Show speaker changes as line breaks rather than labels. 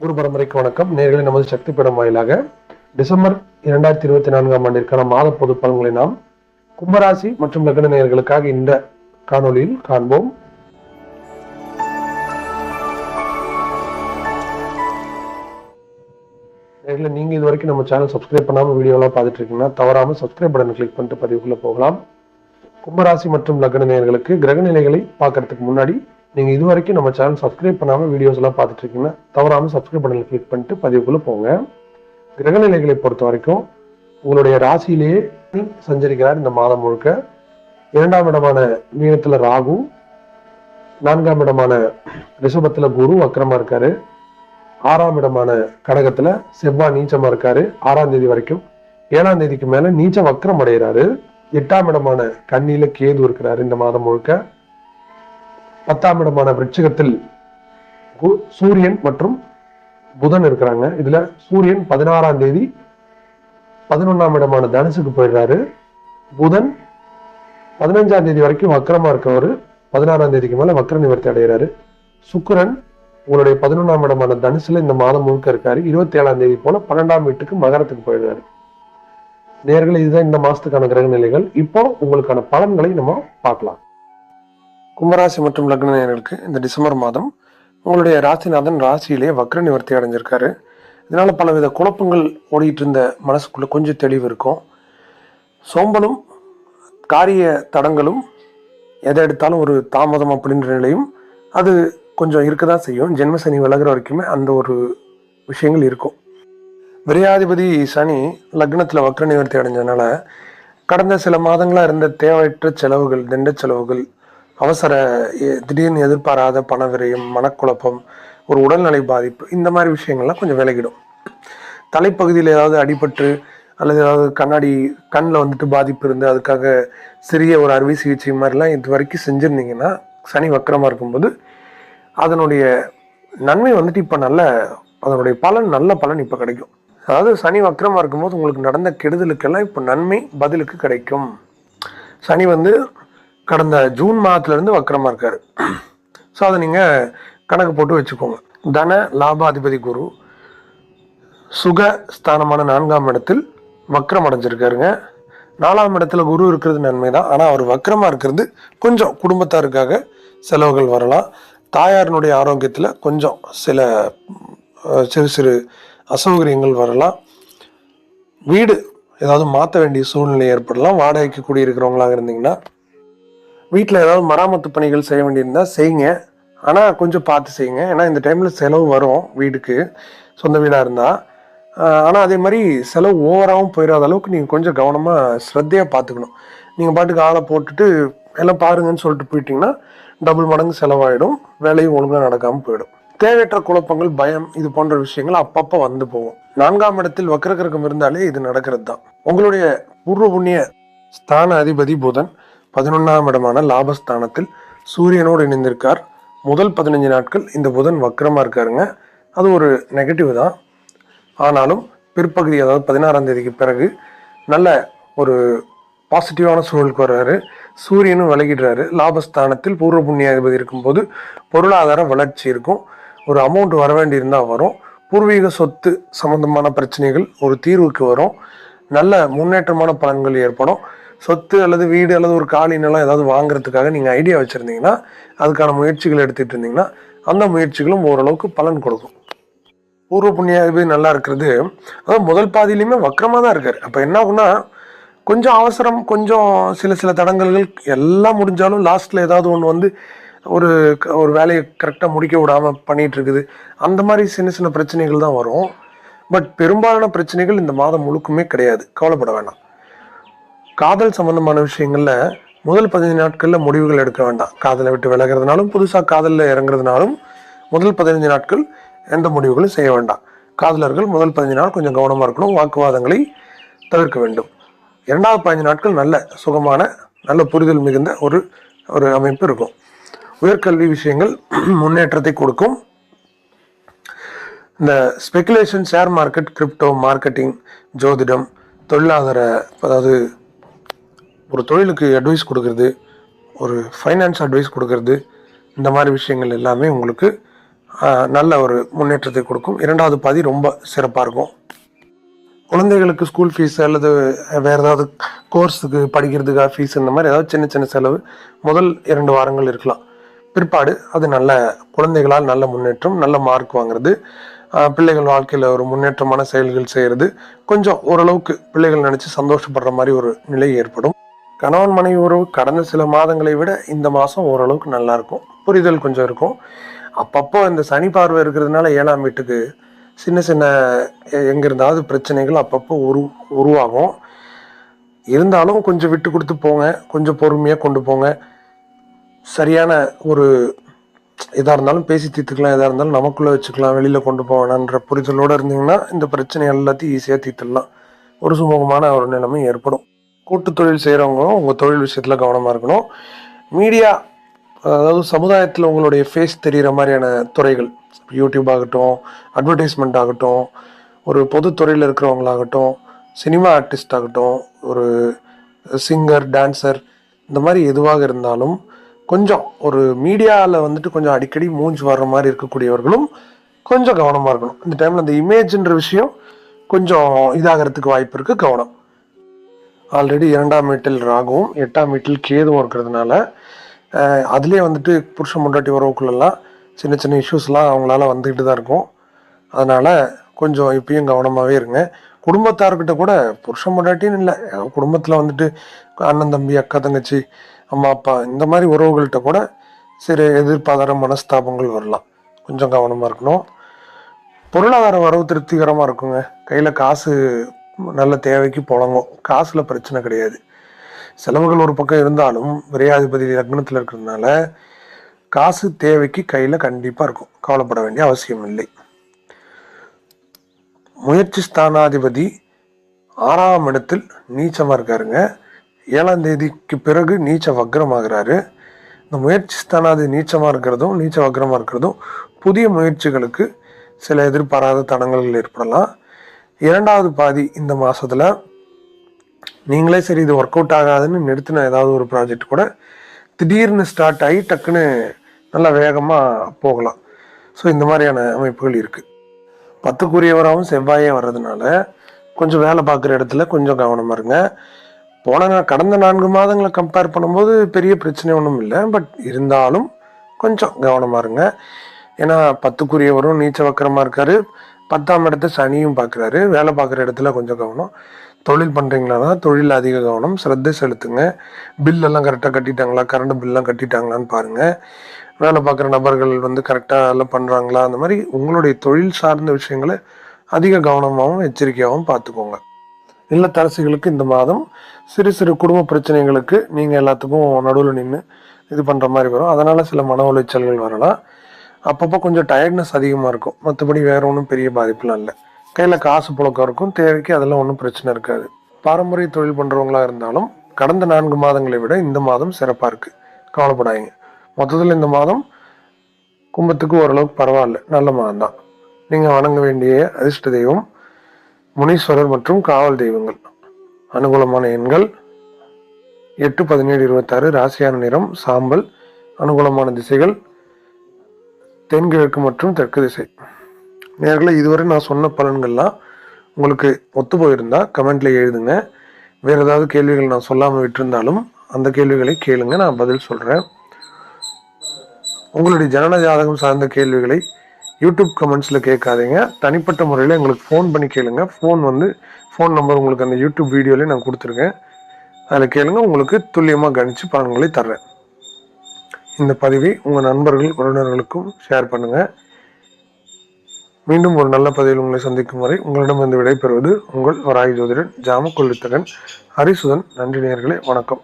குரு பரம்பரைக்கு வணக்கம். நேர்களை நமது சக்தி பீடம் வாயிலாக டிசம்பர் இரண்டாயிரத்தி இருபத்தி நான்காம் ஆண்டிற்கான மாத பொது பலன்களை நாம் கும்பராசி மற்றும் லக்ன நேயர்களுக்காக இந்த காணொலியில் காண்போம். நேர்களை நீங்க இது வரைக்கும் நம்ம சேனல் சப்ஸ்கிரைப் பண்ணாம வீடியோலாம் பார்த்துட்டு இருக்கீங்கன்னா தவறாம சப்ஸ்கிரைப் பட்டன் கிளிக் பண்ணிட்டு பதிவுக்குள்ள போகலாம். கும்பராசி மற்றும் லக்ன நேயர்களுக்கு கிரக நிலைகளை பார்க்கறதுக்கு முன்னாடி நீங்க இது வரைக்கும் நம்ம சேனல் சப்ஸ்கிரைப் பண்ணாமல் வீடியோஸ் எல்லாம் பார்த்துட்டு இருக்கீங்கன்னா தவறாமல் சப்ஸ்கிரைப் பண்ணல கிளிக் பண்ணிட்டு பதிவுக்குள்ள போங்க. கிரகநிலைகளை பொறுத்த வரைக்கும் உங்களுடைய ராசியிலேயே சஞ்சரிக்கிறார் இந்த மாதம் முழுக்க. இரண்டாம் இடமான மீனத்தில் ராகு நான்காம் இடமான ரிஷபத்தில் குரு வக்கரமா இருக்காரு. ஆறாம் இடமான கடகத்துல செவ்வாய் நீச்சமா இருக்காரு. ஆறாம் தேதி வரைக்கும் ஏழாம் தேதிக்கு மேல நீச்ச வக்கரம் அடைகிறாரு. எட்டாம் இடமான கண்ணியில கேது இருக்கிறாரு இந்த மாதம் முழுக்க. பத்தாம் இடமான விருட்சிகத்தில் சூரியன் மற்றும் புதன் இருக்கிறாங்க. இதுல சூரியன் பதினாறாம் தேதி பதினொன்னாம் இடமான தனுசுக்கு போயிடுறாரு. புதன் பதினஞ்சாம் தேதி வரைக்கும் வக்கரமா இருக்கவர். பதினாறாம் தேதிக்கு மேல வக்கர நிவர்த்தி அடைகிறாரு சுக்கரன் உங்களுடைய பதினொன்றாம் இடமான தனுசுல இந்த மாதம் முழுக்க இருக்காரு. இருபத்தி ஏழாம் தேதி போல பன்னெண்டாம் வீட்டுக்கு மகரத்துக்கு போயிடுறாரு. நேர்கள் இதுதான் இந்த மாசத்துக்கான கிரக நிலைகள் இப்போ உங்களுக்கான பலன்களை நம்ம பார்க்கலாம். கும்பராசி மற்றும் லக்ன நேயர்களுக்கு இந்த டிசம்பர் மாதம் உங்களுடைய ராசிநாதன் ராசியிலே வக்ர நிவர்த்தி அடைஞ்சிருக்காரு. இதனால் பலவித குழப்பங்கள் ஓடிட்டு இருந்த மனசுக்குள்ளே கொஞ்சம் தெளிவு இருக்கும். சோம்பலும் காரிய தடங்களும் எதை எடுத்தாலும் ஒரு தாமதம் அப்படின்ற நிலையும் அது கொஞ்சம் இருக்க தான் செய்யும். ஜென்ம சனி விலகுற வரைக்குமே அந்த ஒரு விஷயங்கள் இருக்கும். விரையாதிபதி சனி லக்னத்தில் வக்ர நிவர்த்தி அடைஞ்சதுனால கடந்த சில மாதங்களாக இருந்த தேவையற்ற செலவுகள் திண்ட செலவுகள் அவசர எ- திடீர்னு எதிர்பாராத பண விரயம் மனக்குழப்பம் ஒரு உடல்நிலை பாதிப்பு இந்த மாதிரி விஷயங்கள்லாம் கொஞ்சம் விலகிடும். தலைப்பகுதியில் ஏதாவது அடிபட்டு அல்லது ஏதாவது கண்ணாடி கண்ணில் வந்துட்டு பாதிப்பு இருந்து அதுக்காக சிறிய ஒரு அறுவை சிகிச்சை மாதிரிலாம் இது வரைக்கும் செஞ்சுருந்தீங்கன்னா சனி வக்கரமாக இருக்கும்போது அதனுடைய நன்மை வந்துட்டு இப்போ நல்ல அதனுடைய பலன் நல்ல பலன் இப்போ கிடைக்கும். அதாவது சனி வக்கரமாக இருக்கும்போது உங்களுக்கு நடந்த கெடுதலுக்கெல்லாம் இப்போ நன்மை பதிலுக்கு கிடைக்கும். சனி வந்து கடந்த ஜூன் மாதத்துலேருந்து வக்கரமாக இருக்கார். ஸோ அதை நீங்கள் கணக்கு போட்டு வச்சுக்கோங்க. தன லாபாதிபதி குரு சுக ஸ்தானமான நான்காம் இடத்தில் வக்கரம் அடைஞ்சிருக்காருங்க. நாலாம் இடத்துல குரு இருக்கிறது நன்மை தான் ஆனால் அவர் வக்கரமாக இருக்கிறது கொஞ்சம் குடும்பத்தாருக்காக செலவுகள் வரலாம். தாயாரினுடைய ஆரோக்கியத்தில் கொஞ்சம் சில சிறு சிறு அசௌகரியங்கள் வரலாம். வீடு ஏதாவது மாற்ற வேண்டிய சூழ்நிலை ஏற்படலாம். வாடகைக்கு குடியிருக்கிறவங்களாக இருந்தீங்கன்னா வீட்டில் ஏதாவது மராமத்து பணிகள் செய்ய வேண்டியிருந்தால் செய்யுங்க. ஆனால் கொஞ்சம் பார்த்து செய்யுங்க. ஏன்னா இந்த டைமில் செலவு வரும் வீடுக்கு. சொந்த வீடாக இருந்தால் ஆனால் அதே மாதிரி செலவு ஓவராகவும் போயிடாத அளவுக்கு நீங்கள் கொஞ்சம் கவனமாக ஸ்ரத்தையாக பார்த்துக்கணும். நீங்கள் பாட்டுக்கு ஆளை போட்டுட்டு எல்லாம் பாருங்கன்னு சொல்லிட்டு போயிட்டீங்கன்னா டபுள் மடங்கு செலவாயிடும். வேலையும் ஒழுங்காக நடக்காமல் போயிடும். தேவையற்ற குழப்பங்கள் பயம் இது போன்ற விஷயங்கள் அப்பப்போ வந்து போகும். நான்காம் இடத்தில் வக்கரகிரகம் இருந்தாலே இது நடக்கிறது தான் உங்களுடைய பூர்வ புண்ணிய ஸ்தான அதிபதி புதன் பதினொன்றாம் இடமான லாபஸ்தானத்தில் சூரியனோடு இணைந்திருக்கார். முதல் பதினஞ்சு நாட்கள் இந்த புதன் வக்கரமாக இருக்காருங்க. அது ஒரு நெகட்டிவ் தான். ஆனாலும் பிற்பகுதி அதாவது பதினாறாம் தேதிக்கு பிறகு நல்ல ஒரு பாசிட்டிவான சூழலுக்கு வர்றாரு. சூரியனும் விலகிடுறாரு. லாபஸ்தானத்தில் பூர்வ புண்ணியாதிபதி இருக்கும்போது பொருளாதார வளர்ச்சி இருக்கும். ஒரு அமௌண்ட் வர வேண்டி இருந்தால் வரும். பூர்வீக சொத்து சம்பந்தமான பிரச்சனைகள் ஒரு தீர்வுக்கு வரும். நல்ல முன்னேற்றமான பலன்கள் ஏற்படும். சொத்து அல்லது வீடு அல்லது ஒரு காலி நிலம் ஏதாவது வாங்குறதுக்காக நீங்கள் ஐடியா வச்சுருந்தீங்கன்னா அதுக்கான முயற்சிகள் எடுத்துகிட்டு இருந்தீங்கன்னா அந்த முயற்சிகளும் ஓரளவுக்கு பலன் கொடுக்கும். பூர்வ புண்ணியாதிபதி நல்லா இருக்கிறது. அதாவது முதல் பாதியிலையுமே வக்கரமாக தான் இருக்கார். அப்போ என்ன ஆகும்னா கொஞ்சம் அவசரம் கொஞ்சம் சில சில தடங்கல்கள் எல்லாம் முடிஞ்சாலும் லாஸ்ட்டில் ஏதாவது ஒன்று வந்து ஒரு க- ஒரு வேலையை கரெக்டாக முடிக்க விடாமல் பண்ணிகிட்ருக்குது இருக்குது. அந்த மாதிரி சின்ன சின்ன பிரச்சனைகள் தான் வரும். பட் பெரும்பாலான பிரச்சனைகள் இந்த மாதம் முழுக்குமே கிடையாது. கவலைப்பட வேண்டாம் காதல் சம்பந்தமான விஷயங்கள்ல முதல் பதினஞ்சு நாட்களில் முடிவுகள் எடுக்க வேண்டாம். காதலை விட்டு விலகிறதுனாலும் புதுசாக காதலில் இறங்குறதுனாலும் முதல் பதினஞ்சு நாட்கள் எந்த முடிவுகளும் செய்ய வேண்டாம். காதலர்கள் முதல் பதினஞ்சு நாள் கொஞ்சம் கவனமாக இருக்கணும் வாக்குவாதங்களை தவிர்க்க வேண்டும். இரண்டாவது பதினஞ்சு நாட்கள் நல்ல சுகமான நல்ல புரிதல் மிகுந்த ஒரு ஒரு அமைப்பு இருக்கும். உயர்கல்வி விஷயங்கள் முன்னேற்றத்தை கொடுக்கும். இந்த speculation share market crypto marketing ஜோதிடம் தொழிலாதார அதாவது ஒரு தொழிலுக்கு அட்வைஸ் கொடுக்கறது ஒரு ஃபைனான்ஸ் அட்வைஸ் கொடுக்கறது இந்த மாதிரி விஷயங்கள் எல்லாமே உங்களுக்கு நல்ல ஒரு முன்னேற்றத்தை கொடுக்கும். இரண்டாவது பாதி ரொம்ப சிறப்பாக இருக்கும். குழந்தைகளுக்கு ஸ்கூல் ஃபீஸ் அல்லது வேறு ஏதாவது கோர்ஸுக்கு படிக்கிறதுக்காக ஃபீஸ் இந்த மாதிரி ஏதாவது சின்ன சின்ன செலவு முதல் இரண்டு வாரங்கள் இருக்கலாம். பிற்பாடு அது நல்ல குழந்தைகளால் நல்ல முன்னேற்றம் நல்ல மார்க் வாங்குறது. பிள்ளைகள் வாழ்க்கையில் ஒரு முன்னேற்றமான செயல்கள் செய்கிறது கொஞ்சம் ஓரளவுக்கு பிள்ளைகள் நினச்சி சந்தோஷப்படுற மாதிரி ஒரு நிலை ஏற்படும். கணவன் மனைவி உறவு கடந்த சில மாதங்களை விட இந்த மாதம் ஓரளவுக்கு நல்லா இருக்கும். புரிதல் கொஞ்சம் இருக்கும். அப்பப்போ இந்த சனி பார்வை இருக்கிறதுனால ஏழாம் வீட்டுக்கு சின்ன சின்ன எ- இருந்தாவது பிரச்சனைகள் அப்பப்போ உரு உருவாகும். இருந்தாலும் கொஞ்சம் விட்டு கொடுத்து போங்க. கொஞ்சம் பொறுமையாக கொண்டு போங்க. சரியான ஒரு எதாக இருந்தாலும் பேசி தீர்த்துக்கலாம். எதாக இருந்தாலும் நமக்குள்ளே வச்சுக்கலாம். வெளியில் கொண்டு போவேணான்ற புரிதலோடு இருந்தீங்கன்னா இந்த பிரச்சனை எல்லாத்தையும் ஈஸியாக தீர்த்துடலாம். ஒரு சுமூகமான ஒரு நிலைமை ஏற்படும். கூட்டு தொழில் செய்கிறவங்களும் உங்கள் தொழில் விஷயத்தில் கவனமாக இருக்கணும். மீடியா அதாவது சமுதாயத்தில் உங்களுடைய ஃபேஸ் தெரிகிற மாதிரியான துறைகள் யூடியூப் ஆகட்டும் அட்வர்டைஸ்மெண்ட் ஆகட்டும் ஒரு பொதுத்துறையில் இருக்கிறவங்களாகட்டும் சினிமா ஆர்டிஸ்ட் ஆகட்டும் ஒரு சிங்கர் டான்சர் இந்த மாதிரி எதுவாக இருந்தாலும் கொஞ்சம் ஒரு மீடியாவில் வந்துட்டு கொஞ்சம் அடிக்கடி மூஞ்சி வர்ற மாதிரி இருக்கக்கூடியவர்களும் கொஞ்சம் கவனமாக இருக்கணும். இந்த டைமில் அந்த இமேஜ்ன்ற விஷயம் கொஞ்சம் இதாகிறதுக்கு வாய்ப்பு இருக்குது கவனம். ஆல்ரெடி இரண்டாம் வீட்டில் ராகுவும் எட்டாம் வீட்டில் கேதுவும் இருக்கிறதுனால அதுலேயே வந்துட்டு புருஷன் முண்டாட்டி உறவுக்குள்ளெல்லாம் சின்ன சின்ன இஷ்யூஸ்லாம் அவங்களால வந்துக்கிட்டு தான் இருக்கும். அதனால் கொஞ்சம் இப்பயும் கவனமாகவே இருங்க. குடும்பத்தார்கிட்ட கூட புருஷன் முண்டாட்டின்னு இல்லை குடும்பத்தில் வந்துட்டு அண்ணன் தம்பி அக்கா தங்கச்சி அம்மா அப்பா இந்த மாதிரி உறவுகள்கிட்ட கூட சரி எதிர்பாராத மனஸ்தாபங்கள் வரலாம். கொஞ்சம் கவனமாக இருக்கணும். பொருளாதார வரவு திருப்திகரமாக இருக்குங்க. கையில் காசு நல்ல தேவைக்கு புழங்கும். காசில் பிரச்சனை கிடையாது. செலவுகள் ஒரு பக்கம் இருந்தாலும் விரையாதிபதி லக்னத்தில் இருக்கிறதுனால காசு தேவைக்கு கையில் கண்டிப்பாக இருக்கும். கவலைப்பட வேண்டிய அவசியம் இல்லை. முயற்சி ஸ்தானாதிபதி ஆறாம் இடத்தில் நீச்சமாக இருக்காருங்க. ஏழாம் தேதிக்கு பிறகு நீச்ச வக்ரமாகிறாரு. இந்த முயற்சி ஸ்தானாதி நீச்சமாக இருக்கிறதும் நீச்ச வக்ரமாக இருக்கிறதும் புதிய முயற்சிகளுக்கு சில எதிர்பாராத தடங்கல்கள் ஏற்படலாம். இரண்டாவது பாதி இந்த மாதத்தில் நீங்களே சரி இது ஒர்க் அவுட் ஆகாதுன்னு நிறுத்தின ஏதாவது ஒரு ப்ராஜெக்ட் கூட திடீர்னு ஸ்டார்ட் ஆகி டக்குன்னு நல்லா வேகமாக போகலாம். ஸோ இந்த மாதிரியான அமைப்புகள் இருக்குது பத்துக்குரியவராகவும் செவ்வாயே வர்றதுனால கொஞ்சம் வேலை பார்க்குற இடத்துல கொஞ்சம் கவனமாக இருங்க. போன கடந்த நான்கு மாதங்களை கம்பேர் பண்ணும்போது பெரிய பிரச்சனை ஒன்றும் இல்லை. பட் இருந்தாலும் கொஞ்சம் கவனமாக இருங்க. ஏன்னா பத்துக்குரியவரும் நீச்ச வக்கரமாக இருக்காரு. பத்தாம் இடத்த சனியும் பார்க்குறாரு வேலை பார்க்குற இடத்துல கொஞ்சம் கவனம். தொழில் பண்ணுறீங்களா தொழில் அதிக கவனம். சிரத்தை செலுத்துங்க. பில்லெல்லாம் கரெக்டாக கட்டிட்டாங்களா? கரண்ட் பில்லாம் கட்டிட்டாங்களான்னு பாருங்கள் வேலை பார்க்குற நபர்கள் வந்து கரெக்டாக எல்லாம் பண்ணுறாங்களா அந்த மாதிரி உங்களுடைய தொழில் சார்ந்த விஷயங்களை அதிக கவனமாகவும் எச்சரிக்கையாகவும் பார்த்துக்கோங்க. இல்லத்தரசிகளுக்கு இந்த மாதம் சிறு சிறு குடும்ப பிரச்சனைகளுக்கு நீங்கள் எல்லாத்துக்கும் நடுவில் நின்று இது பண்ணுற மாதிரி வரும். அதனால் சில மன உளைச்சல்கள் வரலாம். அப்பப்போ கொஞ்சம் டயர்ட்னஸ் அதிகமாக இருக்கும். மற்றபடி வேறு ஒன்றும் பெரிய பாதிப்புலாம் இல்லை. கையில் காசு புழக்கம் இருக்கும். தேவைக்கு அதெல்லாம் ஒன்றும் பிரச்சனை இருக்காது. பாரம்பரிய தொழில் பண்ணுறவங்களா இருந்தாலும் கடந்த நான்கு மாதங்களை விட இந்த மாதம் சிறப்பாக இருக்குது கவலைப்படாதீங்க. மொத்தத்தில் இந்த மாதம் கும்பத்துக்கு ஓரளவுக்கு பரவாயில்ல. நல்ல மாதம் தான். நீங்கள் வணங்க வேண்டிய அதிர்ஷ்ட தெய்வம் முனீஸ்வரர் மற்றும் காவல் தெய்வங்கள். அனுகூலமான எண்கள் எட்டு பதினேழு இருபத்தாறு ராசியான நிறம் சாம்பல் அனுகூலமான திசைகள் தென்கிழக்கு மற்றும் தெற்கு திசை. நேர்களை இதுவரை நான் சொன்ன பலன்கள்லாம் உங்களுக்கு ஒத்து போயிருந்தா கமெண்ட்டில் எழுதுங்க. வேற ஏதாவது கேள்விகள் நான் சொல்லாமல் விட்டிருந்தாலும் அந்த கேள்விகளை கேளுங்க நான் பதில் சொல்கிறேன் உங்களுடைய ஜனன ஜாதகம் சார்ந்த கேள்விகளை யூடியூப் கமெண்ட்ஸில் கேட்காதீங்க. தனிப்பட்ட முறையில் எங்களுக்கு ஃபோன் பண்ணி கேளுங்க. ஃபோன் வந்து ஃபோன் நம்பர் உங்களுக்கு அந்த யூடியூப் வீடியோலேயே நான் கொடுத்துருக்கேன். அதில் கேளுங்க உங்களுக்கு துல்லியமாக கணிச்சு பலன்களை தர்றேன். இந்த பதிவை உங்கள் நண்பர்கள் உறவினர்களுக்கும் ஷேர் பண்ணுங்கள் மீண்டும் ஒரு நல்ல பதிவில் உங்களை சந்திக்கும் வரை உங்களிடம் வந்து விடைபெறுவது உங்கள் வராய் ஜோதிடன் ஜாம கொள்ளித்தகன் ஹரிசுதன். நன்றி நேர்களே வணக்கம்.